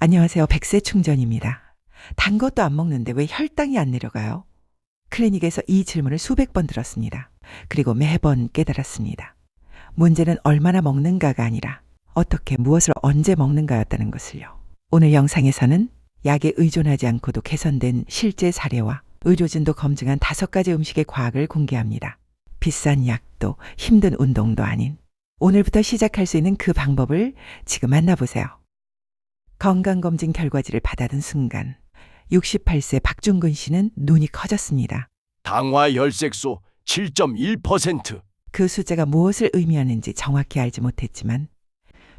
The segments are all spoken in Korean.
안녕하세요. 백세 충전입니다. 단 것도 안 먹는데 왜 혈당이 안 내려가요? 클리닉에서 이 질문을 수백 번 들었습니다. 그리고 매번 깨달았습니다. 문제는 얼마나 먹는가가 아니라 어떻게 무엇을 언제 먹는가였다는 것을요. 오늘 영상에서는 약에 의존하지 않고도 개선된 실제 사례와 의료진도 검증한 다섯 가지 음식의 과학을 공개합니다. 비싼 약도 힘든 운동도 아닌 오늘부터 시작할 수 있는 그 방법을 지금 만나보세요. 건강검진 결과지를 받아든 순간 68세 박중근 씨는 눈이 커졌습니다. 당화 혈색소 7.1%. 그 숫자가 무엇을 의미하는지 정확히 알지 못했지만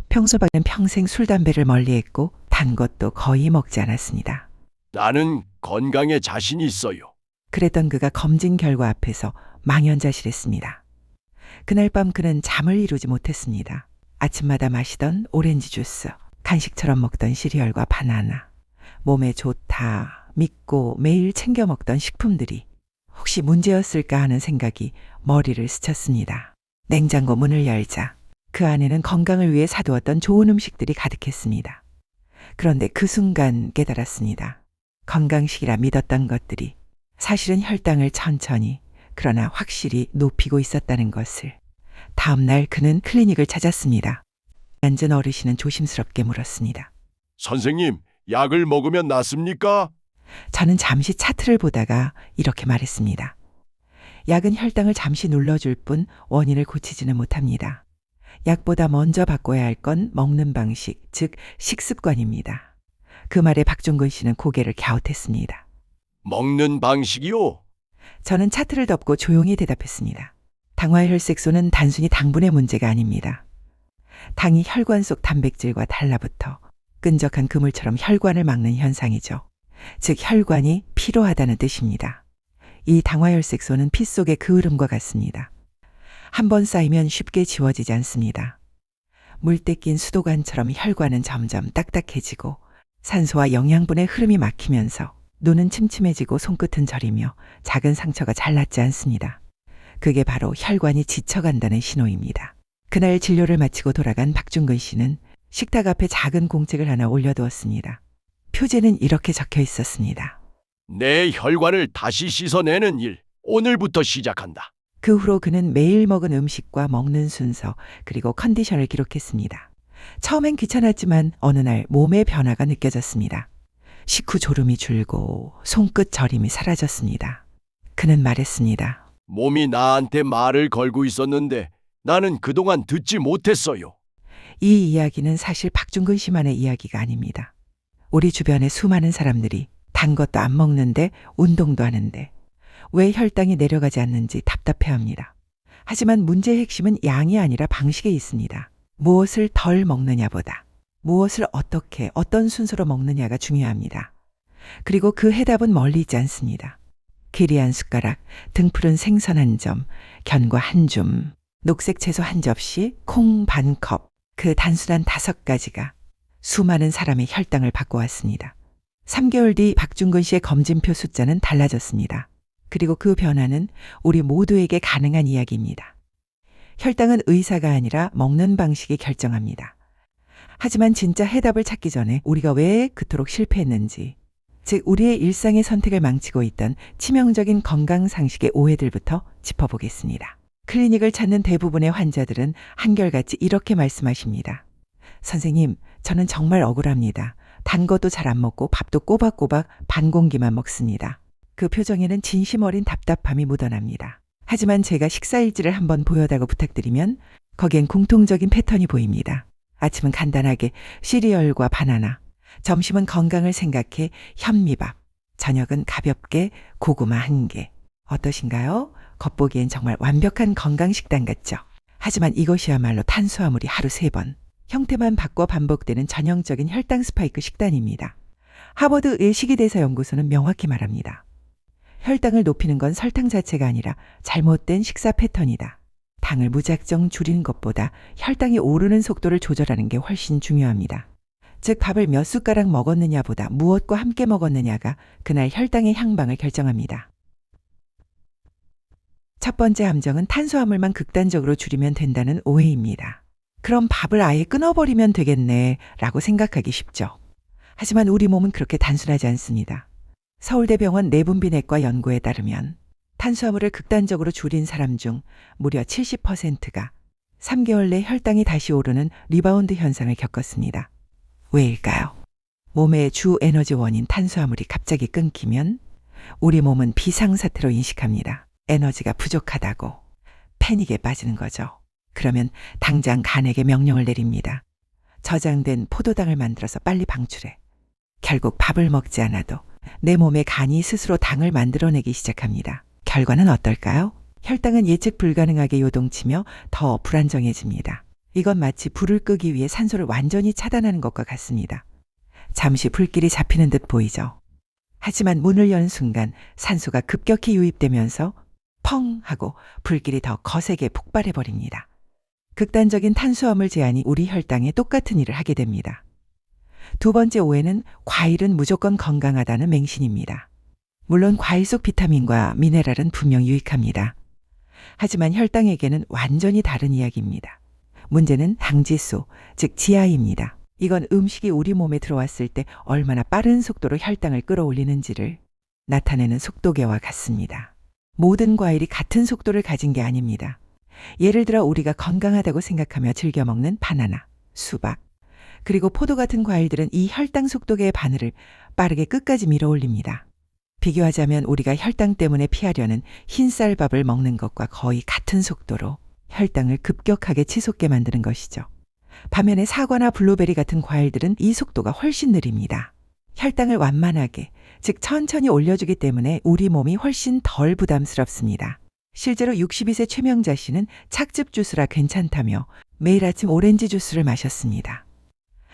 평소에는 평생 술, 담배를 멀리했고 단 것도 거의 먹지 않았습니다. 나는 건강에 자신 있어요. 그랬던 그가 검진 결과 앞에서 망연자실했습니다. 그날 밤 그는 잠을 이루지 못했습니다. 아침마다 마시던 오렌지 주스, 간식처럼 먹던 시리얼과 바나나, 몸에 좋다, 믿고 매일 챙겨 먹던 식품들이 혹시 문제였을까 하는 생각이 머리를 스쳤습니다. 냉장고 문을 열자 그 안에는 건강을 위해 사두었던 좋은 음식들이 가득했습니다. 그런데 그 순간 깨달았습니다. 건강식이라 믿었던 것들이 사실은 혈당을 천천히 그러나 확실히 높이고 있었다는 것을. 다음 날 그는 클리닉을 찾았습니다. 앉은 어르신은 조심스럽게 물었습니다. 선생님, 약을 먹으면 낫습니까? 저는 잠시 차트를 보다가 이렇게 말했습니다. 약은 혈당을 잠시 눌러줄 뿐 원인을 고치지는 못합니다. 약보다 먼저 바꿔야 할 건 먹는 방식, 즉 식습관입니다. 그 말에 박종근 씨는 고개를 갸웃했습니다. 먹는 방식이요? 저는 차트를 덮고 조용히 대답했습니다. 당화혈색소는 단순히 당분의 문제가 아닙니다. 당이 혈관 속 단백질과 달라붙어 끈적한 그물처럼 혈관을 막는 현상이죠. 즉 혈관이 피로하다는 뜻입니다. 이 당화혈색소는 피 속의 그 흐름과 같습니다. 한 번 쌓이면 쉽게 지워지지 않습니다. 물때 낀 수도관처럼 혈관은 점점 딱딱해지고 산소와 영양분의 흐름이 막히면서 눈은 침침해지고 손끝은 저리며 작은 상처가 잘 낫지 않습니다. 그게 바로 혈관이 지쳐간다는 신호입니다. 그날 진료를 마치고 돌아간 박중근 씨는 식탁 앞에 작은 공책을 하나 올려두었습니다. 표제는 이렇게 적혀 있었습니다. 내 혈관을 다시 씻어내는 일. 오늘부터 시작한다. 그 후로 그는 매일 먹은 음식과 먹는 순서 그리고 컨디션을 기록했습니다. 처음엔 귀찮았지만 어느 날 몸의 변화가 느껴졌습니다. 식후 졸음이 줄고 손끝 저림이 사라졌습니다. 그는 말했습니다. 몸이 나한테 말을 걸고 있었는데 나는 그동안 듣지 못했어요. 이 이야기는 사실 박중근 씨만의 이야기가 아닙니다. 우리 주변의 수많은 사람들이 단 것도 안 먹는데 운동도 하는데 왜 혈당이 내려가지 않는지 답답해 합니다. 하지만 문제의 핵심은 양이 아니라 방식에 있습니다. 무엇을 덜 먹느냐보다 무엇을 어떻게 어떤 순서로 먹느냐가 중요합니다. 그리고 그 해답은 멀리 있지 않습니다. 길이 한 숟가락, 등 푸른 생선 한 점, 견과 한 줌, 녹색 채소 한 접시, 콩 반 컵, 그 단순한 다섯 가지가 수많은 사람의 혈당을 바꿔왔습니다. 3개월 뒤 박중근 씨의 검진표 숫자는 달라졌습니다. 그리고 그 변화는 우리 모두에게 가능한 이야기입니다. 혈당은 의사가 아니라 먹는 방식이 결정합니다. 하지만 진짜 해답을 찾기 전에 우리가 왜 그토록 실패했는지, 즉 우리의 일상의 선택을 망치고 있던 치명적인 건강 상식의 오해들부터 짚어보겠습니다. 클리닉을 찾는 대부분의 환자들은 한결같이 이렇게 말씀하십니다. 선생님, 저는 정말 억울합니다. 단 것도 잘 안 먹고 밥도 꼬박꼬박 반 공기만 먹습니다. 그 표정에는 진심 어린 답답함이 묻어납니다. 하지만 제가 식사일지를 한번 보여다고 부탁드리면 거기엔 공통적인 패턴이 보입니다. 아침은 간단하게 시리얼과 바나나, 점심은 건강을 생각해 현미밥, 저녁은 가볍게 고구마 한 개. 어떠신가요? 겉보기엔 정말 완벽한 건강 식단 같죠? 하지만 이것이야말로 탄수화물이 하루 세 번, 형태만 바꿔 반복되는 전형적인 혈당 스파이크 식단입니다. 하버드 식이대사 연구소는 명확히 말합니다. 혈당을 높이는 건 설탕 자체가 아니라 잘못된 식사 패턴이다. 당을 무작정 줄이는 것보다 혈당이 오르는 속도를 조절하는 게 훨씬 중요합니다. 즉 밥을 몇 숟가락 먹었느냐보다 무엇과 함께 먹었느냐가 그날 혈당의 향방을 결정합니다. 첫 번째 함정은 탄수화물만 극단적으로 줄이면 된다는 오해입니다. 그럼 밥을 아예 끊어버리면 되겠네 라고 생각하기 쉽죠. 하지만 우리 몸은 그렇게 단순하지 않습니다. 서울대병원 내분비내과 연구에 따르면 탄수화물을 극단적으로 줄인 사람 중 무려 70%가 3개월 내 혈당이 다시 오르는 리바운드 현상을 겪었습니다. 왜일까요? 몸의 주 에너지원인 탄수화물이 갑자기 끊기면 우리 몸은 비상사태로 인식합니다. 에너지가 부족하다고 패닉에 빠지는 거죠. 그러면 당장 간에게 명령을 내립니다. 저장된 포도당을 만들어서 빨리 방출해. 결국 밥을 먹지 않아도 내 몸의 간이 스스로 당을 만들어내기 시작합니다. 결과는 어떨까요? 혈당은 예측 불가능하게 요동치며 더 불안정해집니다. 이건 마치 불을 끄기 위해 산소를 완전히 차단하는 것과 같습니다. 잠시 불길이 잡히는 듯 보이죠. 하지만 문을 연 순간 산소가 급격히 유입되면서 펑 하고 불길이 더 거세게 폭발해 버립니다. 극단적인 탄수화물 제한이 우리 혈당에 똑같은 일을 하게 됩니다. 두 번째 오해는 과일은 무조건 건강하다는 맹신입니다. 물론 과일 속 비타민과 미네랄은 분명 유익합니다. 하지만 혈당에게는 완전히 다른 이야기입니다. 문제는 당지수, 즉 지하입니다. 이건 음식이 우리 몸에 들어왔을 때 얼마나 빠른 속도로 혈당을 끌어올리는지를 나타내는 속도계와 같습니다. 모든 과일이 같은 속도를 가진 게 아닙니다. 예를 들어 우리가 건강하다고 생각하며 즐겨 먹는 바나나, 수박, 그리고 포도 같은 과일들은 이 혈당 속도계의 바늘을 빠르게 끝까지 밀어 올립니다. 비교하자면 우리가 혈당 때문에 피하려는 흰쌀밥을 먹는 것과 거의 같은 속도로 혈당을 급격하게 치솟게 만드는 것이죠. 반면에 사과나 블루베리 같은 과일들은 이 속도가 훨씬 느립니다. 혈당을 완만하게, 즉 천천히 올려주기 때문에 우리 몸이 훨씬 덜 부담스럽습니다. 실제로 62세 최명자 씨는 착즙 주스라 괜찮다며 매일 아침 오렌지 주스를 마셨습니다.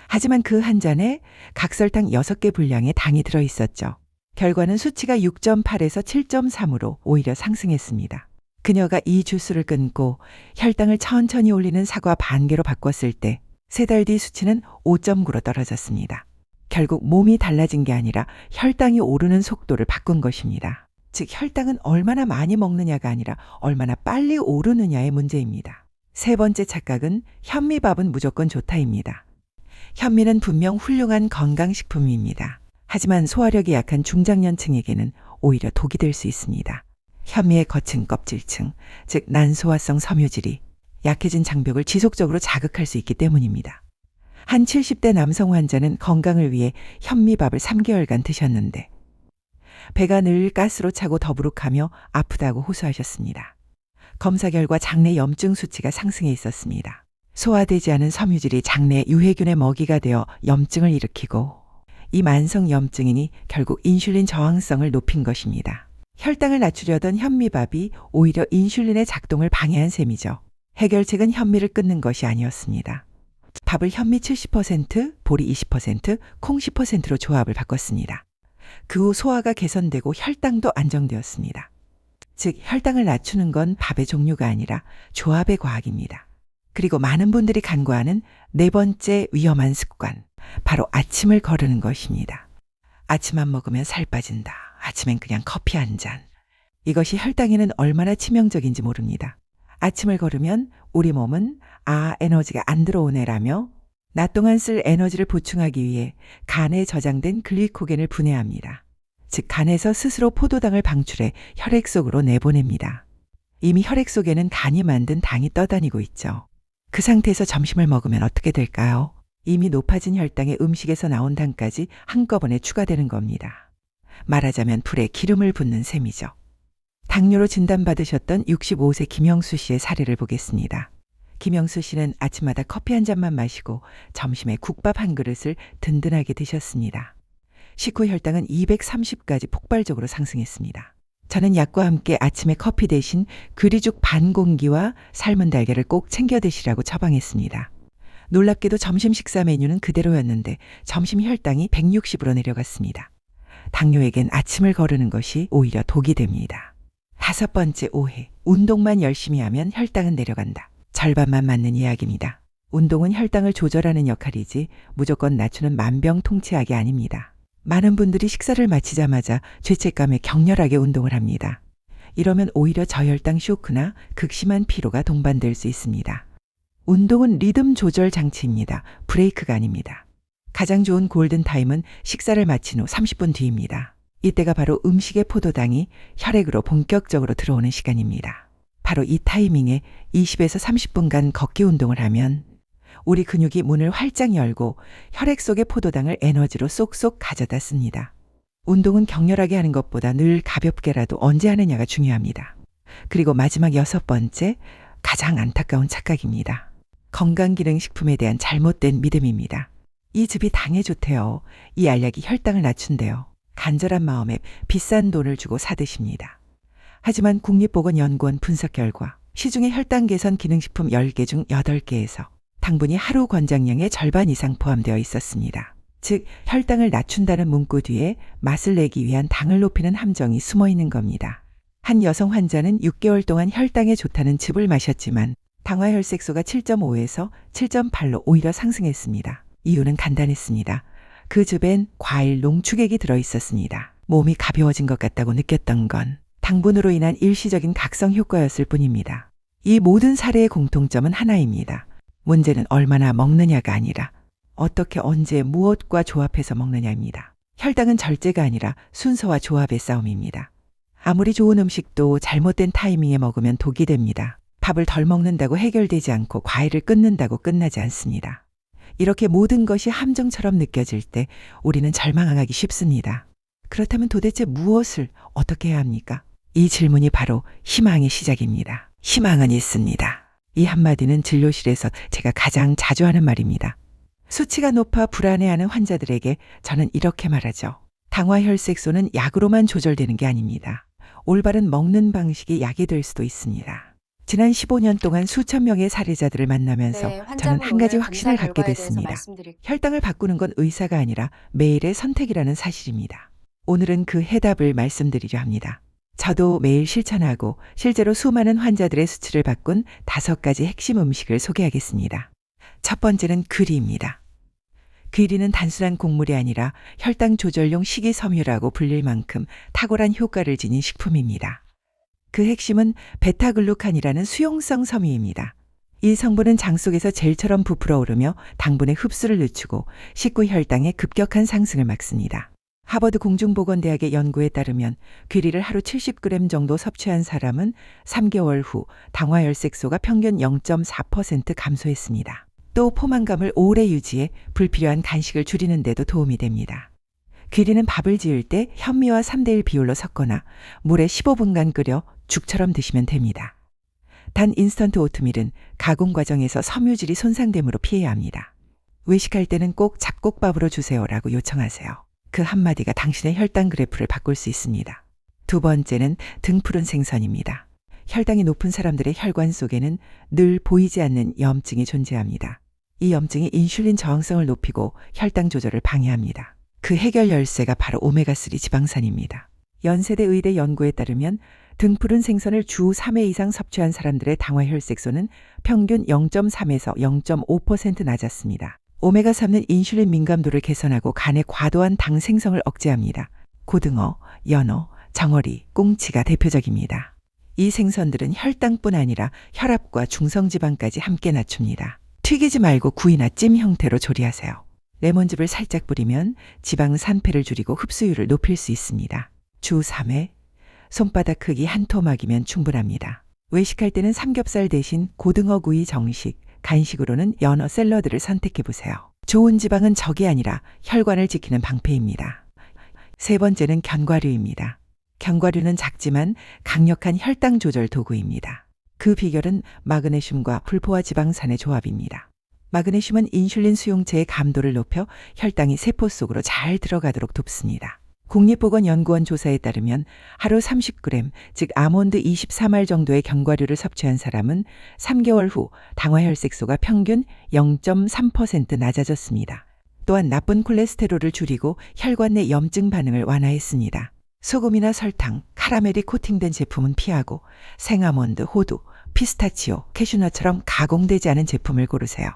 하지만 그 한 잔에 각설탕 6개 분량의 당이 들어 있었죠. 결과는 수치가 6.8에서 7.3으로 오히려 상승했습니다. 그녀가 이 주스를 끊고 혈당을 천천히 올리는 사과 반 개로 바꿨을 때 세 달 뒤 수치는 5.9로 떨어졌습니다. 결국 몸이 달라진 게 아니라 혈당이 오르는 속도를 바꾼 것입니다. 즉 혈당은 얼마나 많이 먹느냐가 아니라 얼마나 빨리 오르느냐의 문제입니다. 세 번째 착각은 현미밥은 무조건 좋다입니다. 현미는 분명 훌륭한 건강식품입니다. 하지만 소화력이 약한 중장년층에게는 오히려 독이 될 수 있습니다. 현미의 거친 껍질층, 즉 난소화성 섬유질이 약해진 장벽을 지속적으로 자극할 수 있기 때문입니다. 한 70대 남성 환자는 건강을 위해 현미밥을 3개월간 드셨는데 배가 늘 가스로 차고 더부룩하며 아프다고 호소하셨습니다. 검사 결과 장내 염증 수치가 상승해 있었습니다. 소화되지 않은 섬유질이 장내 유해균의 먹이가 되어 염증을 일으키고 이 만성 염증이니 결국 인슐린 저항성을 높인 것입니다. 혈당을 낮추려던 현미밥이 오히려 인슐린의 작동을 방해한 셈이죠. 해결책은 현미를 끊는 것이 아니었습니다. 밥을 현미 70%, 보리 20%, 콩 10%로 조합을 바꿨습니다. 그 후 소화가 개선되고 혈당도 안정되었습니다. 즉, 혈당을 낮추는 건 밥의 종류가 아니라 조합의 과학입니다. 그리고 많은 분들이 간과하는 네 번째 위험한 습관, 바로 아침을 거르는 것입니다. 아침 안 먹으면 살 빠진다. 아침엔 그냥 커피 한 잔. 이것이 혈당에는 얼마나 치명적인지 모릅니다. 아침을 걸으면 우리 몸은 아, 에너지가 안 들어오네라며 낮 동안 쓸 에너지를 보충하기 위해 간에 저장된 글리코겐을 분해합니다. 즉, 간에서 스스로 포도당을 방출해 혈액 속으로 내보냅니다. 이미 혈액 속에는 간이 만든 당이 떠다니고 있죠. 그 상태에서 점심을 먹으면 어떻게 될까요? 이미 높아진 혈당에 음식에서 나온 당까지 한꺼번에 추가되는 겁니다. 말하자면 불에 기름을 붓는 셈이죠. 당뇨로 진단받으셨던 65세 김영수 씨의 사례를 보겠습니다. 김영수 씨는 아침마다 커피 한 잔만 마시고 점심에 국밥 한 그릇을 든든하게 드셨습니다. 식후 혈당은 230까지 폭발적으로 상승했습니다. 저는 약과 함께 아침에 커피 대신 귀리죽 반 공기와 삶은 달걀을 꼭 챙겨 드시라고 처방했습니다. 놀랍게도 점심 식사 메뉴는 그대로였는데 점심 혈당이 160으로 내려갔습니다. 당뇨에겐 아침을 거르는 것이 오히려 독이 됩니다. 다섯 번째 오해. 운동만 열심히 하면 혈당은 내려간다. 절반만 맞는 이야기입니다. 운동은 혈당을 조절하는 역할이지 무조건 낮추는 만병통치약이 아닙니다. 많은 분들이 식사를 마치자마자 죄책감에 격렬하게 운동을 합니다. 이러면 오히려 저혈당 쇼크나 극심한 피로가 동반될 수 있습니다. 운동은 리듬 조절 장치입니다. 브레이크가 아닙니다. 가장 좋은 골든 타임은 식사를 마친 후 30분 뒤입니다. 이때가 바로 음식의 포도당이 혈액으로 본격적으로 들어오는 시간입니다. 바로 이 타이밍에 20에서 30분간 걷기 운동을 하면 우리 근육이 문을 활짝 열고 혈액 속의 포도당을 에너지로 쏙쏙 가져다 씁니다. 운동은 격렬하게 하는 것보다 늘 가볍게라도 언제 하느냐가 중요합니다. 그리고 마지막 여섯 번째, 가장 안타까운 착각입니다. 건강기능식품에 대한 잘못된 믿음입니다. 이 즙이 당에 좋대요. 이 알약이 혈당을 낮춘대요. 간절한 마음에 비싼 돈을 주고 사드십니다. 하지만 국립보건연구원 분석 결과 시중의 혈당 개선 기능식품 10개 중 8개에서 당분이 하루 권장량의 절반 이상 포함되어 있었습니다. 즉, 혈당을 낮춘다는 문구 뒤에 맛을 내기 위한 당을 높이는 함정이 숨어 있는 겁니다. 한 여성 환자는 6개월 동안 혈당에 좋다는 즙을 마셨지만 당화혈색소가 7.5에서 7.8로 오히려 상승했습니다. 이유는 간단했습니다. 그 즙엔 과일 농축액이 들어 있었습니다. 몸이 가벼워진 것 같다고 느꼈던 건 당분으로 인한 일시적인 각성 효과였을 뿐입니다. 이 모든 사례의 공통점은 하나입니다. 문제는 얼마나 먹느냐가 아니라 어떻게 언제 무엇과 조합해서 먹느냐입니다. 혈당은 절제가 아니라 순서와 조합의 싸움입니다. 아무리 좋은 음식도 잘못된 타이밍에 먹으면 독이 됩니다. 밥을 덜 먹는다고 해결되지 않고 과일을 끊는다고 끝나지 않습니다. 이렇게 모든 것이 함정처럼 느껴질 때 우리는 절망하기 쉽습니다. 그렇다면 도대체 무엇을 어떻게 해야 합니까? 이 질문이 바로 희망의 시작입니다. 희망은 있습니다. 이 한마디는 진료실에서 제가 가장 자주 하는 말입니다. 수치가 높아 불안해하는 환자들에게 저는 이렇게 말하죠. 당화혈색소는 약으로만 조절되는 게 아닙니다. 올바른 먹는 방식이 약이 될 수도 있습니다. 지난 15년 동안 수천 명의 사례자들을 만나면서 네, 저는 한 가지 확신을 갖게 됐습니다. 혈당을 바꾸는 건 의사가 아니라 매일의 선택이라는 사실입니다. 오늘은 그 해답을 말씀드리려 합니다. 저도 매일 실천하고 실제로 수많은 환자들의 수치를 바꾼 다섯 가지 핵심 음식을 소개하겠습니다. 첫 번째는 귀리입니다. 귀리는 단순한 곡물이 아니라 혈당 조절용 식이섬유라고 불릴 만큼 탁월한 효과를 지닌 식품입니다. 그 핵심은 베타글루칸이라는 수용성 섬유입니다. 이 성분은 장 속에서 젤처럼 부풀어 오르며 당분의 흡수를 늦추고 식구 혈당의 급격한 상승을 막습니다. 하버드 공중보건대학의 연구에 따르면 귀리를 하루 70g 정도 섭취한 사람은 3개월 후 당화혈색소가 평균 0.4% 감소했습니다. 또 포만감을 오래 유지해 불필요한 간식을 줄이는 데도 도움이 됩니다. 귀리는 밥을 지을 때 현미와 3대1 비율로 섞거나 물에 15분간 끓여 죽처럼 드시면 됩니다. 단 인스턴트 오트밀은 가공 과정에서 섬유질이 손상됨으로 피해야 합니다. 외식할 때는 꼭 잡곡밥으로 주세요라고 요청하세요. 그 한마디가 당신의 혈당 그래프를 바꿀 수 있습니다. 두 번째는 등푸른 생선입니다. 혈당이 높은 사람들의 혈관 속에는 늘 보이지 않는 염증이 존재합니다. 이 염증이 인슐린 저항성을 높이고 혈당 조절을 방해합니다. 그 해결 열쇠가 바로 오메가3 지방산입니다. 연세대 의대 연구에 따르면 등푸른 생선을 주 3회 이상 섭취한 사람들의 당화 혈색소는 평균 0.3에서 0.5% 낮았습니다. 오메가3는 인슐린 민감도를 개선하고 간의 과도한 당 생성을 억제합니다. 고등어, 연어, 정어리, 꽁치가 대표적입니다. 이 생선들은 혈당뿐 아니라 혈압과 중성지방까지 함께 낮춥니다. 튀기지 말고 구이나 찜 형태로 조리하세요. 레몬즙을 살짝 뿌리면 지방 산패를 줄이고 흡수율을 높일 수 있습니다. 주 3회, 손바닥 크기 한 토막이면 충분합니다. 외식할 때는 삼겹살 대신 고등어 구이 정식, 간식으로는 연어 샐러드를 선택해 보세요. 좋은 지방은 적이 아니라 혈관을 지키는 방패입니다. 세 번째는 견과류입니다. 견과류는 작지만 강력한 혈당 조절 도구입니다. 그 비결은 마그네슘과 불포화 지방산의 조합입니다. 마그네슘은 인슐린 수용체의 감도를 높여 혈당이 세포 속으로 잘 들어가도록 돕습니다. 국립보건연구원 조사에 따르면 하루 30g, 즉 아몬드 24말 정도의 견과류를 섭취한 사람은 3개월 후 당화혈색소가 평균 0.3% 낮아졌습니다. 또한 나쁜 콜레스테롤을 줄이고 혈관 내 염증 반응을 완화했습니다. 소금이나 설탕, 카라멜이 코팅된 제품은 피하고 생아몬드, 호두, 피스타치오, 캐슈넛처럼 가공되지 않은 제품을 고르세요.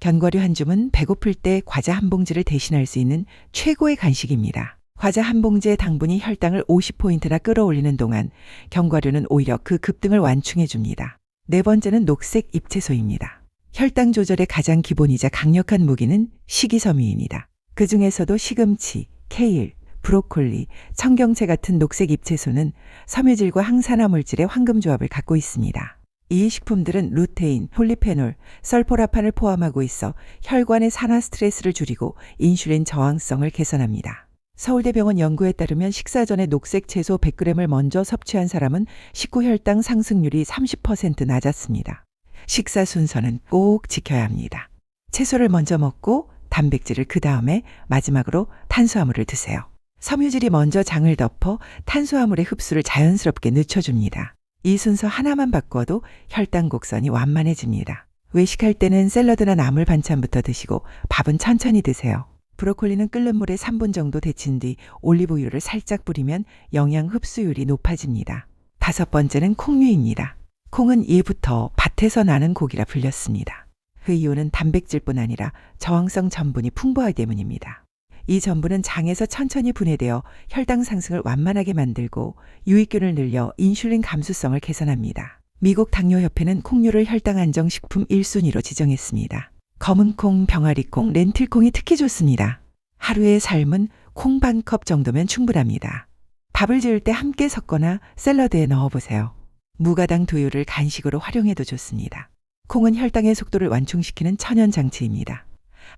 견과류 한 줌은 배고플 때 과자 한 봉지를 대신할 수 있는 최고의 간식입니다. 과자 한 봉지의 당분이 혈당을 50포인트나 끌어올리는 동안 견과류는 오히려 그 급등을 완충해 줍니다. 네 번째는 녹색 잎채소입니다. 혈당 조절의 가장 기본이자 강력한 무기는 식이섬유입니다. 그 중에서도 시금치, 케일, 브로콜리, 청경채 같은 녹색 잎채소는 섬유질과 항산화 물질의 황금조합을 갖고 있습니다. 이 식품들은 루테인, 폴리페놀, 설포라판을 포함하고 있어 혈관의 산화 스트레스를 줄이고 인슐린 저항성을 개선합니다. 서울대병원 연구에 따르면 식사 전에 녹색 채소 100g을 먼저 섭취한 사람은 식후 혈당 상승률이 30% 낮았습니다. 식사 순서는 꼭 지켜야 합니다. 채소를 먼저 먹고 단백질을 그 다음에 마지막으로 탄수화물을 드세요. 섬유질이 먼저 장을 덮어 탄수화물의 흡수를 자연스럽게 늦춰줍니다. 이 순서 하나만 바꿔도 혈당 곡선이 완만해집니다. 외식할 때는 샐러드나 나물 반찬부터 드시고 밥은 천천히 드세요. 브로콜리는 끓는 물에 3분 정도 데친 뒤 올리브유를 살짝 뿌리면 영양 흡수율이 높아집니다. 다섯 번째는 콩류입니다. 콩은 예부터 밭에서 나는 고기라 불렸습니다. 그 이유는 단백질뿐 아니라 저항성 전분이 풍부하기 때문입니다. 이 전분은 장에서 천천히 분해되어 혈당 상승을 완만하게 만들고 유익균을 늘려 인슐린 감수성을 개선합니다. 미국 당뇨협회는 콩류를 혈당 안정 식품 1순위로 지정했습니다. 검은콩, 병아리콩, 렌틸콩이 특히 좋습니다. 하루의 삶은 콩 반 컵 정도면 충분합니다. 밥을 지을 때 함께 섞거나 샐러드에 넣어보세요. 무가당 두유를 간식으로 활용해도 좋습니다. 콩은 혈당의 속도를 완충시키는 천연 장치입니다.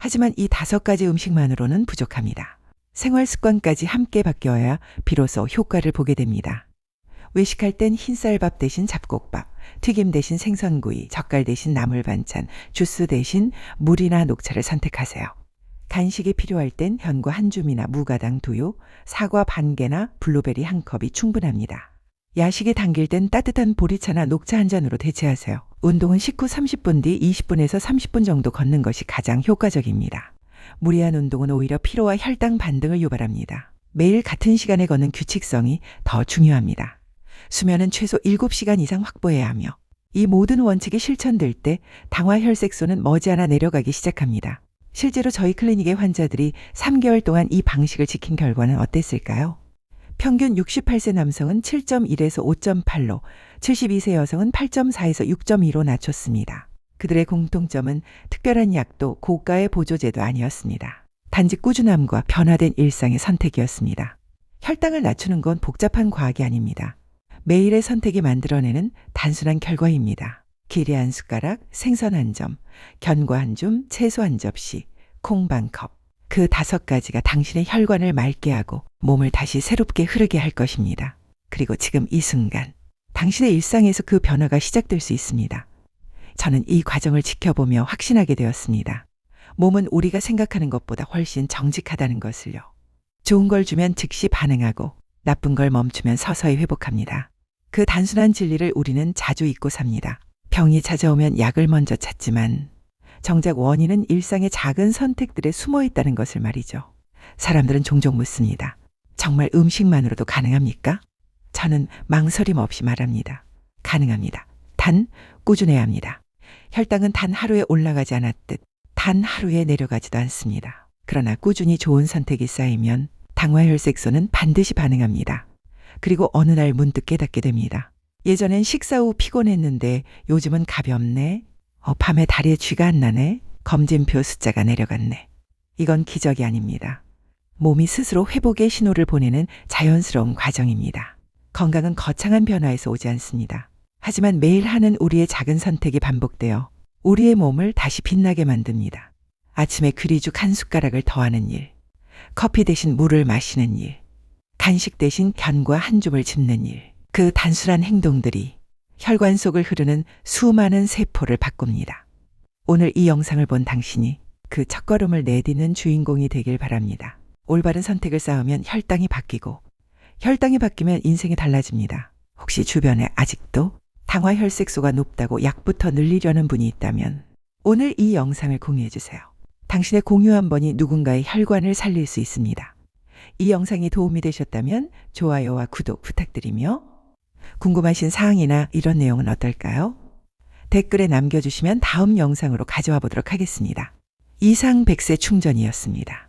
하지만 이 다섯 가지 음식만으로는 부족합니다. 생활 습관까지 함께 바뀌어야 비로소 효과를 보게 됩니다. 외식할 땐 흰쌀밥 대신 잡곡밥, 튀김 대신 생선구이, 젓갈 대신 나물 반찬, 주스 대신 물이나 녹차를 선택하세요. 간식이 필요할 땐 현과 한 줌이나 무가당 두유, 사과 반 개나 블루베리 한 컵이 충분합니다. 야식에 당길 땐 따뜻한 보리차나 녹차 한 잔으로 대체하세요. 운동은 식후 30분 뒤 20분에서 30분 정도 걷는 것이 가장 효과적입니다. 무리한 운동은 오히려 피로와 혈당 반등을 유발합니다. 매일 같은 시간에 걷는 규칙성이 더 중요합니다. 수면은 최소 7시간 이상 확보해야 하며 이 모든 원칙이 실천될 때 당화 혈색소는 머지않아 내려가기 시작합니다. 실제로 저희 클리닉의 환자들이 3개월 동안 이 방식을 지킨 결과는 어땠을까요? 평균 68세 남성은 7.1에서 5.8로, 72세 여성은 8.4에서 6.2로 낮췄습니다. 그들의 공통점은 특별한 약도 고가의 보조제도 아니었습니다. 단지 꾸준함과 변화된 일상의 선택이었습니다. 혈당을 낮추는 건 복잡한 과학이 아닙니다. 매일의 선택이 만들어내는 단순한 결과입니다. 기리 한 숟가락, 생선 한 점, 견과 한 줌, 채소 한 접시, 콩 반 컵. 그 다섯 가지가 당신의 혈관을 맑게 하고 몸을 다시 새롭게 흐르게 할 것입니다. 그리고 지금 이 순간, 당신의 일상에서 그 변화가 시작될 수 있습니다. 저는 이 과정을 지켜보며 확신하게 되었습니다. 몸은 우리가 생각하는 것보다 훨씬 정직하다는 것을요. 좋은 걸 주면 즉시 반응하고 나쁜 걸 멈추면 서서히 회복합니다. 그 단순한 진리를 우리는 자주 잊고 삽니다. 병이 찾아오면 약을 먼저 찾지만 정작 원인은 일상의 작은 선택들에 숨어 있다는 것을 말이죠. 사람들은 종종 묻습니다. 정말 음식만으로도 가능합니까? 저는 망설임 없이 말합니다. 가능합니다. 단 꾸준해야 합니다. 혈당은 단 하루에 올라가지 않았듯 단 하루에 내려가지도 않습니다. 그러나 꾸준히 좋은 선택이 쌓이면 당화혈색소는 반드시 반응합니다. 그리고 어느 날 문득 깨닫게 됩니다. 예전엔 식사 후 피곤했는데 요즘은 가볍네. 어, 밤에 다리에 쥐가 안 나네. 검진표 숫자가 내려갔네. 이건 기적이 아닙니다. 몸이 스스로 회복의 신호를 보내는 자연스러운 과정입니다. 건강은 거창한 변화에서 오지 않습니다. 하지만 매일 하는 우리의 작은 선택이 반복되어 우리의 몸을 다시 빛나게 만듭니다. 아침에 귀리죽 한 숟가락을 더하는 일, 커피 대신 물을 마시는 일, 간식 대신 견과 한 줌을 짚는 일, 그 단순한 행동들이 혈관 속을 흐르는 수많은 세포를 바꿉니다. 오늘 이 영상을 본 당신이 그 첫걸음을 내딛는 주인공이 되길 바랍니다. 올바른 선택을 쌓으면 혈당이 바뀌고 혈당이 바뀌면 인생이 달라집니다. 혹시 주변에 아직도 당화혈색소가 높다고 약부터 늘리려는 분이 있다면 오늘 이 영상을 공유해 주세요. 당신의 공유 한 번이 누군가의 혈관을 살릴 수 있습니다. 이 영상이 도움이 되셨다면 좋아요와 구독 부탁드리며 궁금하신 사항이나 이런 내용은 어떨까요? 댓글에 남겨주시면 다음 영상으로 가져와 보도록 하겠습니다. 이상 백세 충전이었습니다.